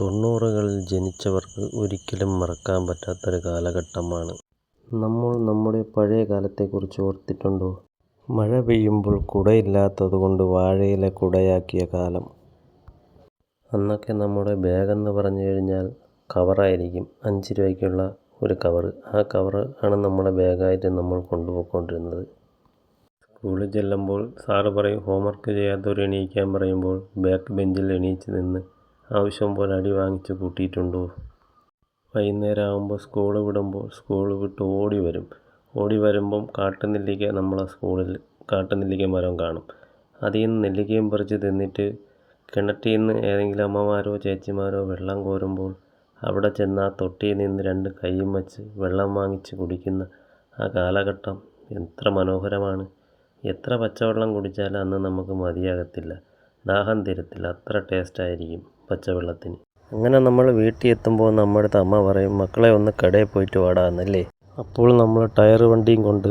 തൊണ്ണൂറുകളിൽ ജനിച്ചവർക്ക് ഒരിക്കലും മറക്കാൻ പറ്റാത്തൊരു കാലഘട്ടമാണ്. നമ്മൾ നമ്മുടെ പഴയ കാലത്തെക്കുറിച്ച് ഓർത്തിട്ടുണ്ടോ? മഴ പെയ്യുമ്പോൾ കുടയില്ലാത്തതുകൊണ്ട് വാഴയില കുടയാക്കിയ കാലം. അന്നൊക്കെ നമ്മുടെ ബാഗെന്ന് പറഞ്ഞു കഴിഞ്ഞാൽ കവറായിരിക്കും. അഞ്ച് രൂപയ്ക്കുള്ള ഒരു കവറ് ആ കവറ് ആണ് നമ്മുടെ ബാഗായിട്ട് നമ്മൾ കൊണ്ടുപോയിക്കൊണ്ടിരുന്നത്. സ്കൂളിൽ ചെല്ലുമ്പോൾ സാറ് പറയും ഹോംവർക്ക് ചെയ്യാത്തവർ എണീക്കാൻ പറയുമ്പോൾ ബാക്ക് ബെഞ്ചിൽ എണീച്ച് നിന്ന് ആവശ്യം പോലെ അടി വാങ്ങിച്ച് കൂട്ടിയിട്ടുണ്ടോ? വൈകുന്നേരം ആകുമ്പോൾ സ്കൂൾ വിടുമ്പോൾ സ്കൂൾ വിട്ട് ഓടി വരും. ഓടി വരുമ്പം കാട്ടുനെല്ലിക്ക നമ്മളെ സ്കൂളിൽ കാട്ടുനെല്ലിക്ക മരം കാണും. അതിൽ നിന്ന് നെല്ലിക്കയും പറിച്ച് തിന്നിട്ട് കിണറ്റിൽ നിന്ന് ഏതെങ്കിലും അമ്മമാരോ ചേച്ചിമാരോ വെള്ളം കോരുമ്പോൾ അവിടെ ചെന്ന് ആ തൊട്ടിയിൽ നിന്ന് രണ്ട് കൈയും വച്ച് വെള്ളം വാങ്ങിച്ച് കുടിക്കുന്ന ആ കാലഘട്ടം എത്ര മനോഹരമാണ്. എത്ര പച്ചവെള്ളം കുടിച്ചാലും അന്ന് നമുക്ക് മതിയാകത്തില്ല. ദാഹം തീരത്തില്ല. അത്ര ടേസ്റ്റായിരിക്കും പച്ചവെള്ളത്തിന്. അങ്ങനെ നമ്മൾ വീട്ടിൽ എത്തുമ്പോൾ നമ്മുടെ അടുത്ത് അമ്മ പറയും മക്കളെ ഒന്ന് കടയിൽ പോയിട്ട് വാടാന്നല്ലേ അപ്പോൾ നമ്മൾ ടയർ വണ്ടിയും കൊണ്ട്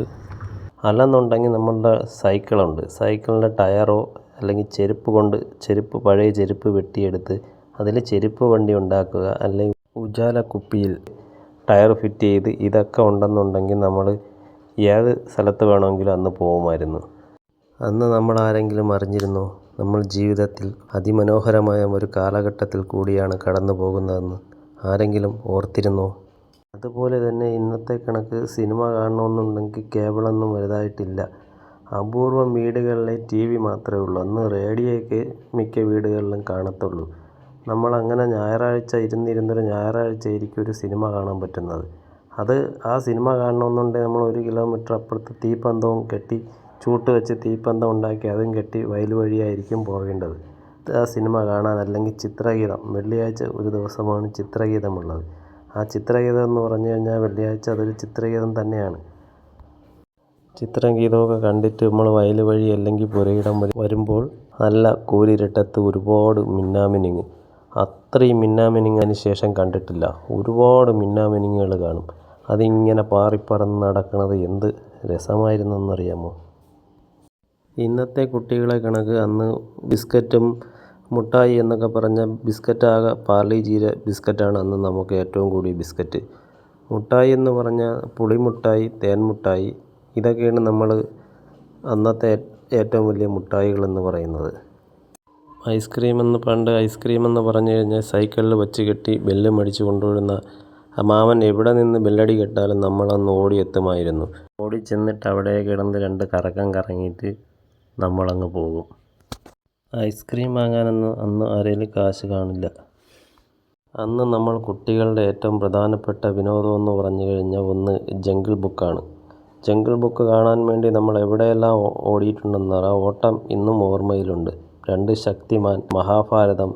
അല്ലെന്നുണ്ടെങ്കിൽ നമ്മളുടെ സൈക്കിളുണ്ട്. സൈക്കിളിന്റെ ടയറോ അല്ലെങ്കിൽ ചെരുപ്പ് കൊണ്ട് ചെരുപ്പ് പഴയ ചെരുപ്പ് വെട്ടിയെടുത്ത് അതിൽ ചെരുപ്പ് വണ്ടി ഉണ്ടാക്കുക അല്ലെങ്കിൽ ഉജാല കുപ്പിയിൽ ടയർ ഫിറ്റ് ചെയ്ത് ഇതൊക്കെ ഉണ്ടെന്നുണ്ടെങ്കിൽ നമ്മൾ ഏത് സ്ഥലത്ത് വേണമെങ്കിലും അന്ന് പോകുമായിരുന്നു. അന്ന് നമ്മൾ ആരെങ്കിലും അറിഞ്ഞിരുന്നോ? നമ്മൾ ജീവിതത്തിൽ അതിമനോഹരമായ ഒരു കാലഘട്ടത്തിൽ കൂടിയാണ് കടന്നു പോകുന്നതെന്ന് ആരെങ്കിലും ഓർത്തിരുന്നോ? അതുപോലെ തന്നെ ഇന്നത്തെ കണക്ക് സിനിമ കാണണമെന്നുണ്ടെങ്കിൽ കേബിളൊന്നും വലുതായിട്ടില്ല. അപൂർവം വീടുകളിലെ ടി വി മാത്രമേ ഉള്ളൂ. അന്ന് റേഡിയോയൊക്കെ മിക്ക വീടുകളിലും കാണത്തുള്ളൂ. നമ്മൾ അങ്ങനെ ഞായറാഴ്ച ഇരുന്നിരുന്നൊരു ഞായറാഴ്ച ആയിരിക്കും ഒരു സിനിമ കാണാൻ പറ്റുന്നത്. അത് ആ സിനിമ കാണണമെന്നുണ്ടെങ്കിൽ നമ്മൾ ഒരു കിലോമീറ്റർ അപ്പുറത്ത് തീപ്പന്തവും കെട്ടി ചൂട്ട് വെച്ച് തീപ്പന്തം ഉണ്ടാക്കി അതും കെട്ടി വയൽ വഴിയായിരിക്കും പോകേണ്ടത്. ആ സിനിമ കാണാൻ അല്ലെങ്കിൽ ചിത്രഗീതം. വെള്ളിയാഴ്ച ഒരു ദിവസമാണ് ചിത്രഗീതമുള്ളത്. ആ ചിത്രഗീതം എന്ന് പറഞ്ഞു കഴിഞ്ഞാൽ വെള്ളിയാഴ്ച അതൊരു ചിത്രഗീതം തന്നെയാണ്. ചിത്രഗീതമൊക്കെ കണ്ടിട്ട് നമ്മൾ വയൽ വഴി അല്ലെങ്കിൽ പുരയിടം വഴി വരുമ്പോൾ നല്ല കൂരിരട്ടത്ത് ഒരുപാട് മിന്നാമിനുങ്ങ്. അത്രയും മിന്നാമിനിങ്ങിന് ശേഷം കണ്ടിട്ടില്ല. ഒരുപാട് മിന്നാമിനിങ്ങുകൾ കാണും. അതിങ്ങനെ പാറിപ്പറന്ന് നടക്കുന്നത് എന്ത് രസമായിരുന്നെന്നറിയാമോ ഇന്നത്തെ കുട്ടികളെ കണക്ക് അന്ന് ബിസ്ക്കറ്റും മുട്ടായി എന്നൊക്കെ പറഞ്ഞ ബിസ്ക്കറ്റാകെ പാർലി ജീര ബിസ്ക്കറ്റാണ് അന്ന് നമുക്ക് ഏറ്റവും കൂടിയ ബിസ്ക്കറ്റ്. മുട്ടായി എന്ന് പറഞ്ഞാൽ പുളിമുട്ടായി തേൻമുട്ടായി ഇതൊക്കെയാണ് നമ്മൾ അന്നത്തെ ഏറ്റവും വലിയ മുട്ടായികളെന്ന് പറയുന്നത്. ഐസ്ക്രീം എന്ന് പണ്ട് ഐസ്ക്രീം എന്ന് പറഞ്ഞു കഴിഞ്ഞാൽ സൈക്കിളിൽ വെച്ച് കെട്ടി ബെല്ലും അടിച്ച് കൊണ്ടുവരുന്ന ആ മാമൻ എവിടെ നിന്ന് ബെല്ലടി കെട്ടാലും നമ്മളന്ന് ഓടിയെത്തുമായിരുന്നു. ഓടി ചെന്നിട്ട് അവിടെ കിടന്ന് രണ്ട് കറക്കം കറങ്ങിയിട്ട് നമ്മളങ്ങ് പോകും. ഐസ്ക്രീം വാങ്ങാനൊന്നും അന്ന് ആരെങ്കിലും കാശ് കാണില്ല. അന്ന് നമ്മൾ കുട്ടികളുടെ ഏറ്റവും പ്രധാനപ്പെട്ട വിനോദമെന്ന് പറഞ്ഞു കഴിഞ്ഞാൽ ഒന്ന് ജംഗിൾ ബുക്കാണ്. ജംഗിൾ ബുക്ക് കാണാൻ വേണ്ടി നമ്മൾ എവിടെയെല്ലാം ഓടിയിട്ടുണ്ടെന്ന് ആ ഓട്ടം ഇന്നും ഓർമ്മയിലുണ്ട്. രണ്ട് ശക്തിമാൻ മഹാഭാരതം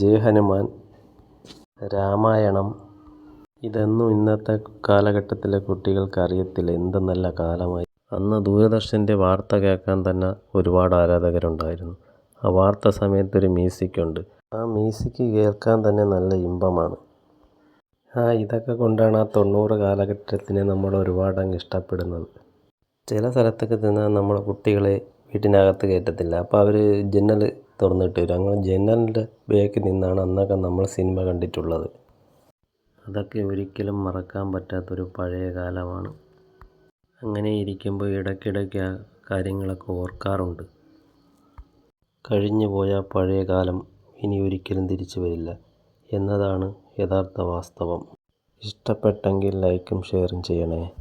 ജയ ഹനുമാൻ രാമായണം. ഇതെന്നും ഇന്നത്തെ കാലഘട്ടത്തിലെ കുട്ടികൾക്ക് അറിയത്തില്ല. എന്തെന്നല്ല നല്ല കാലമായി അന്ന് ദൂരദർശന്റെ വാർത്ത കേൾക്കാൻ തന്നെ ഒരുപാട് ആരാധകരുണ്ടായിരുന്നു. ആ വാർത്ത സമയത്തൊരു മ്യൂസിക്കുണ്ട് ആ മ്യൂസിക് കേൾക്കാൻ തന്നെ നല്ല ഇമ്പമാണ്. ആ ഇതൊക്കെ കൊണ്ടാണ് ആ തൊണ്ണൂറ് കാലഘട്ടത്തിനെ നമ്മൾ ഒരുപാട് അങ്ങ് ഇഷ്ടപ്പെടുന്നത്. ചില സ്ഥലത്തൊക്കെ തന്നെ നമ്മൾ കുട്ടികളെ വീട്ടിനകത്ത് കയറ്റത്തില്ല. അപ്പോൾ അവർ ജനൽ തുറന്നിട്ട് വരും. അങ്ങനെ ജനലിന്റെ ബേക്ക് നിന്നാണ് അന്നൊക്കെ നമ്മൾ സിനിമ കണ്ടിട്ടുള്ളത്. അതൊക്കെ ഒരിക്കലും മറക്കാൻ പറ്റാത്തൊരു പഴയ കാലമാണ്. അങ്ങനെ ഇരിക്കുമ്പോൾ ഇടയ്ക്കിടയ്ക്ക് ആ കാര്യങ്ങളൊക്കെ ഓർക്കാറുണ്ട്. കഴിഞ്ഞു പോയ പഴയ കാലം ഇനി ഒരിക്കലും തിരിച്ചു വരില്ല. എന്നതാണ് യഥാർത്ഥ വാസ്തവം. ഇഷ്ടപ്പെട്ടെങ്കിൽ ലൈക്കും ഷെയറും ചെയ്യണേ.